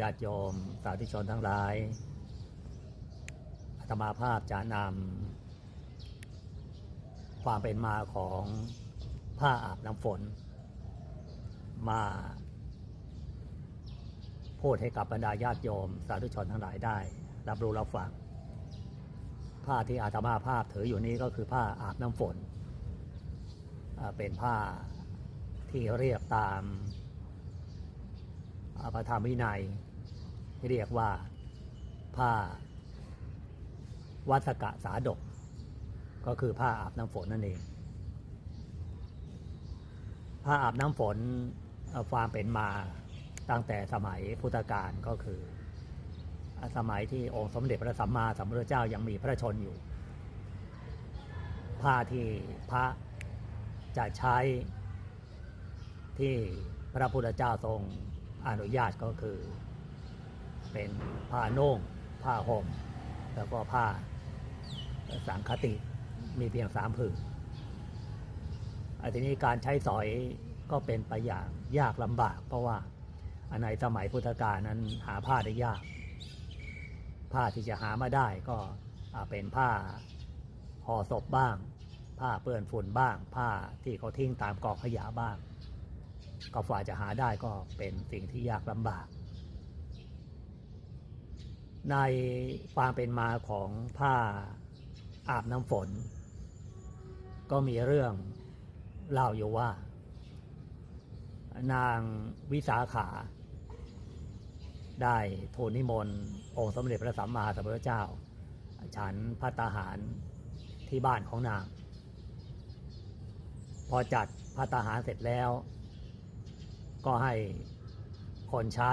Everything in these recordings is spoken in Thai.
ญาติโยม สาธุชนทั้งหลายอาตมาภาพจะนำความเป็นมาของผ้าอาบน้ำฝน มาพูดให้กับบรรดาญาติโยม สาธุชนทั้งหลายได้ รับรู้รับฟังผ้าที่อาตมาภาพถืออยู่นี้ก็คือผ้าอาบน้ำฝน เป็นผ้าที่เรียกตาม พระธรรมวินัย เรียกว่าผ้าวัสกะสาดก ก็คือผ้าอาบน้ำฝนนั่นเอง ผ้าอาบน้ำฝนความเป็นมาตั้งแต่สมัยพุทธกาลก็คือ สมัยที่องค์สมเด็จพระสัมมาสัมพุทธเจ้ายังมีพระชนอยู่ ผ้าที่พระจะใช้ที่พระพุทธเจ้าทรง อนุญาตก็คือ เป็นผ้าโน่งผ้าห่มแล้วก็ผ้าสังคติมีเพียงสามผืนอะทีนี้การใช้สอยก็เป็นไปอย่างยากลำบาก เพราะว่าในสมัยพุทธกาลนั้นหาผ้าได้ยาก ผ้าที่จะหามาได้ก็เป็นผ้าห่อศพบ้าง ผ้าเปื้อนฝุ่นบ้าง ผ้าที่เขาทิ้งตามกองขยะบ้าง ก็ฝ่าจะหาได้ก็เป็นสิ่งที่ยากลำบาก ในความเป็นมาของผ้าอาบน้ำฝน ก็มีเรื่องเล่าอยู่ว่า นางวิสาขา ได้ทูลนิมนต์องค์สมเด็จพระสัมมาสัมพุทธเจ้า ฉันพัตาหารที่บ้านของนาง พอจัดพัตตาหารเสร็จแล้ว ก็ให้คนใช้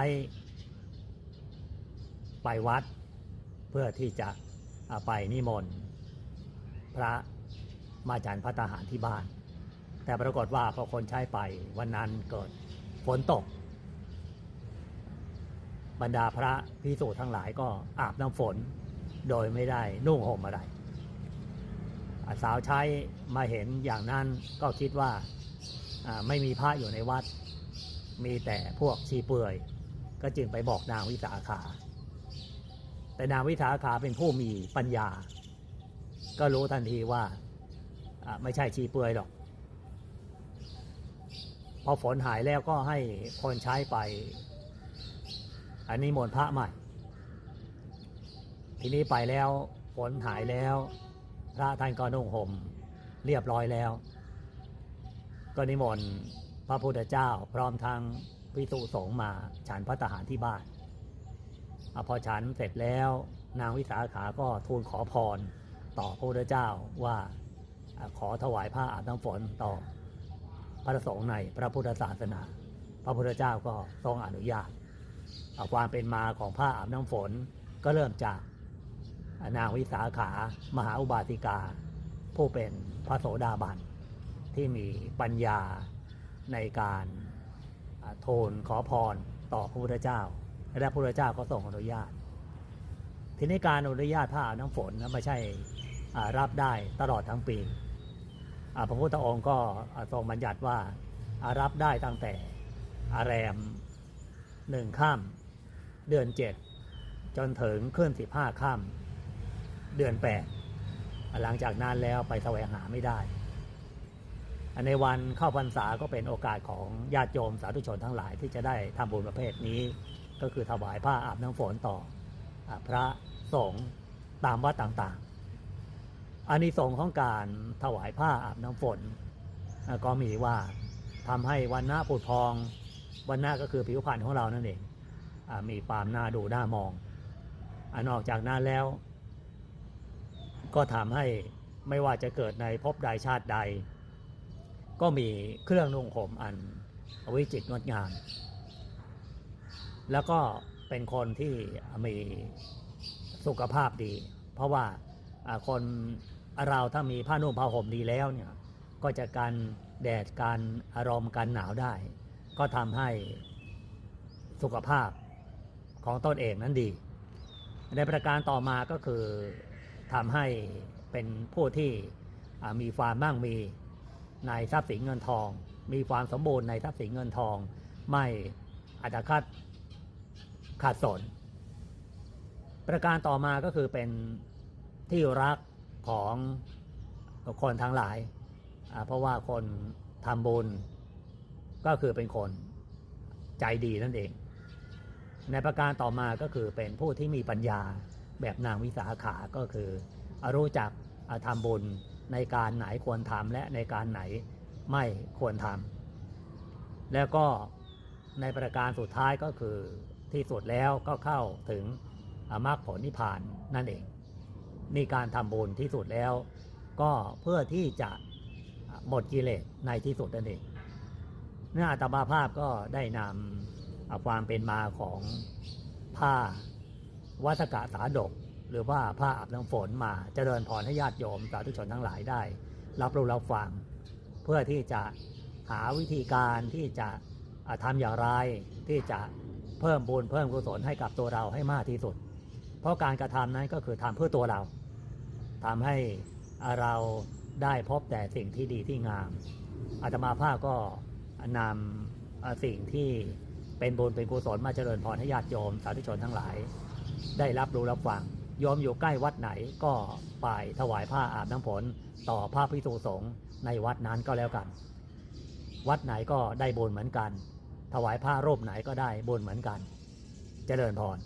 ไปวัด เพื่อที่จะไปนิมนต์พระมาฉันพัตตาหารที่บ้าน แต่ปรากฏว่าพอคนใช้ไปวันนั้นเกิดฝนตก บรรดาพระพิสูจน์ทั้งหลายก็อาบน้ำฝนโดยไม่ได้นุ่งห่มอะไร สาวใช้มาเห็นอย่างนั้นก็คิดว่าไม่มีพระอยู่ในวัด มีแต่พวกชีเปลือย ก็จึงไปบอกนางวิสาขา แต่นางวิสาขาเป็นผู้มีปัญญา ก็รู้ทันทีว่าไม่ใช่ชีเปลือยหรอก พอฝนหายแล้วก็ให้คนใช้ไป อันนี้มนพระใหม่ ทีนี้ไปแล้วฝนหายแล้ว พระท่านก็นุ่งห่มเรียบร้อยแล้ว ก็นิมนต์ ระพุทธเจ้า พร้อมทั้งพิสุสงมาฉันพระทหารที่บ้านอพอฉันเสร็จแล้วนางวิสาขาก็ทูลขอพรต่อพระพุทธเจ้าว่าขอถวายผ้าอาบน้ำฝนต่อพระสงฆ์ในพระพุทธศาสนา พระพุทธเจ้าก็ทรงอนุญาตความเป็นมาของผ้าอาบน้ำฝนก็เริ่มจากนางวิสาขามหาอุบาสิกา ผู้เป็นพระโสดาบันที่มีปัญญา ในการอ่าทูลขอพรต่อพระพุทธเจ้า และพระพุทธเจ้าก็ทรงอนุญาต ทีนี้การอนุญาตผ้าน้ำฝนนะไม่ใช่รับได้ตลอดทั้งปีพระพุทธองค์ก็ทรงบัญญัติว่ารับได้ตั้งแต่อาแรมหนึ่งข้ามเดือนเจ็ดจนถึงขึ้นสิบห้าข้ามเดือนแปดหลังจากนั้นแล้วไปแสวงหาไม่ได้ ในวันเข้าพรรษาก็เป็นโอกาสของญาติโยมสาธุชนทั้งหลายที่จะได้ทำบุญประเภทนี้ ก็คือถวายผ้าอาบน้ำฝนต่ออพระสงฆ์ตามวัดต่างๆอานิสงส์ของการถวายผ้าอาบน้ำฝน ก็มีว่าทำให้วันหน้าผุดพองวันหน้าก็คือผิวพรรณของเรานั่นเองอมีความน่าดูน่ามองอนอกจากนั้นแล้ว ก็ทำให้ไม่ว่าจะเกิดในภพใดชาติใด ก็มีเครื่องนุ่งห่มอันวิจิตรงดงาม แล้วก็เป็นคนที่มีสุขภาพดี เพราะว่าคนเราถ้ามีผ้านุ่งผ้าห่มดีแล้วเนี่ยก็จะกันแดดกันอารมณ์กันหนาวได้ ก็ทำให้สุขภาพของตนเองนั้นดี ในประการต่อมาก็คือทำให้เป็นผู้ที่มีความมั่งมี ในทรัพย์สินเงินทอง มีความสมบูรณ์ในทรัพย์สินเงินทอง ไม่อัตคัดขาดสน ประการต่อมาก็คือเป็นที่รักของคนทั้งหลาย เพราะว่าคนทำบุญก็คือเป็นคนใจดีนั่นเอง ในประการต่อมาก็คือเป็นผู้ที่มีปัญญาแบบนางวิสาขา ก็คือรู้จักทำบุญ ในการไหนควรทำและในการไหนไม่ควรทำแล้วก็ในประการสุดท้ายก็คือที่สุดแล้วก็เข้าถึงอมรรคผลนิพพานนั่นเองนี่การทำบุญที่สุดแล้ว ก็เพื่อที่จะหมดกิเลสในที่สุดนั่นเองเนื้ออาตมาภาพก็ได้นำเอาความเป็นมาของผ้าวัสกะสาดก หรือว่าผ้าอาบน้ำฝนมาเจริญพรให้ญาติโยมสาธุชนทั้งหลายได้ รับรู้รับฟังเพื่อที่จะหาวิธีการที่จะทำอย่างไรที่จะเพิ่มบุญเพิ่มกุศลให้กับตัวเราให้มากที่สุด เพราะการกระทำนั้นก็คือทำเพื่อตัวเราทำให้เราได้พบแต่สิ่งที่ดีที่งามอาตมาภาพก็นำสิ่งที่เป็นบุญเป็นกุศลมาเจริญพรให้ญาติโยมสาธุชนทั้งหลาย ได้รับรู้รับฟัง โยมอยู่ใกล้วัดไหนก็ไปถวายผ้าอาบน้ำฝนต่อพระพิสุสงฆ์ในวัดนั้นก็แล้วกัน วัดไหนก็ได้บุญเหมือนกัน ถวายผ้ารูปไหนก็ได้บุญเหมือนกัน เจริญพร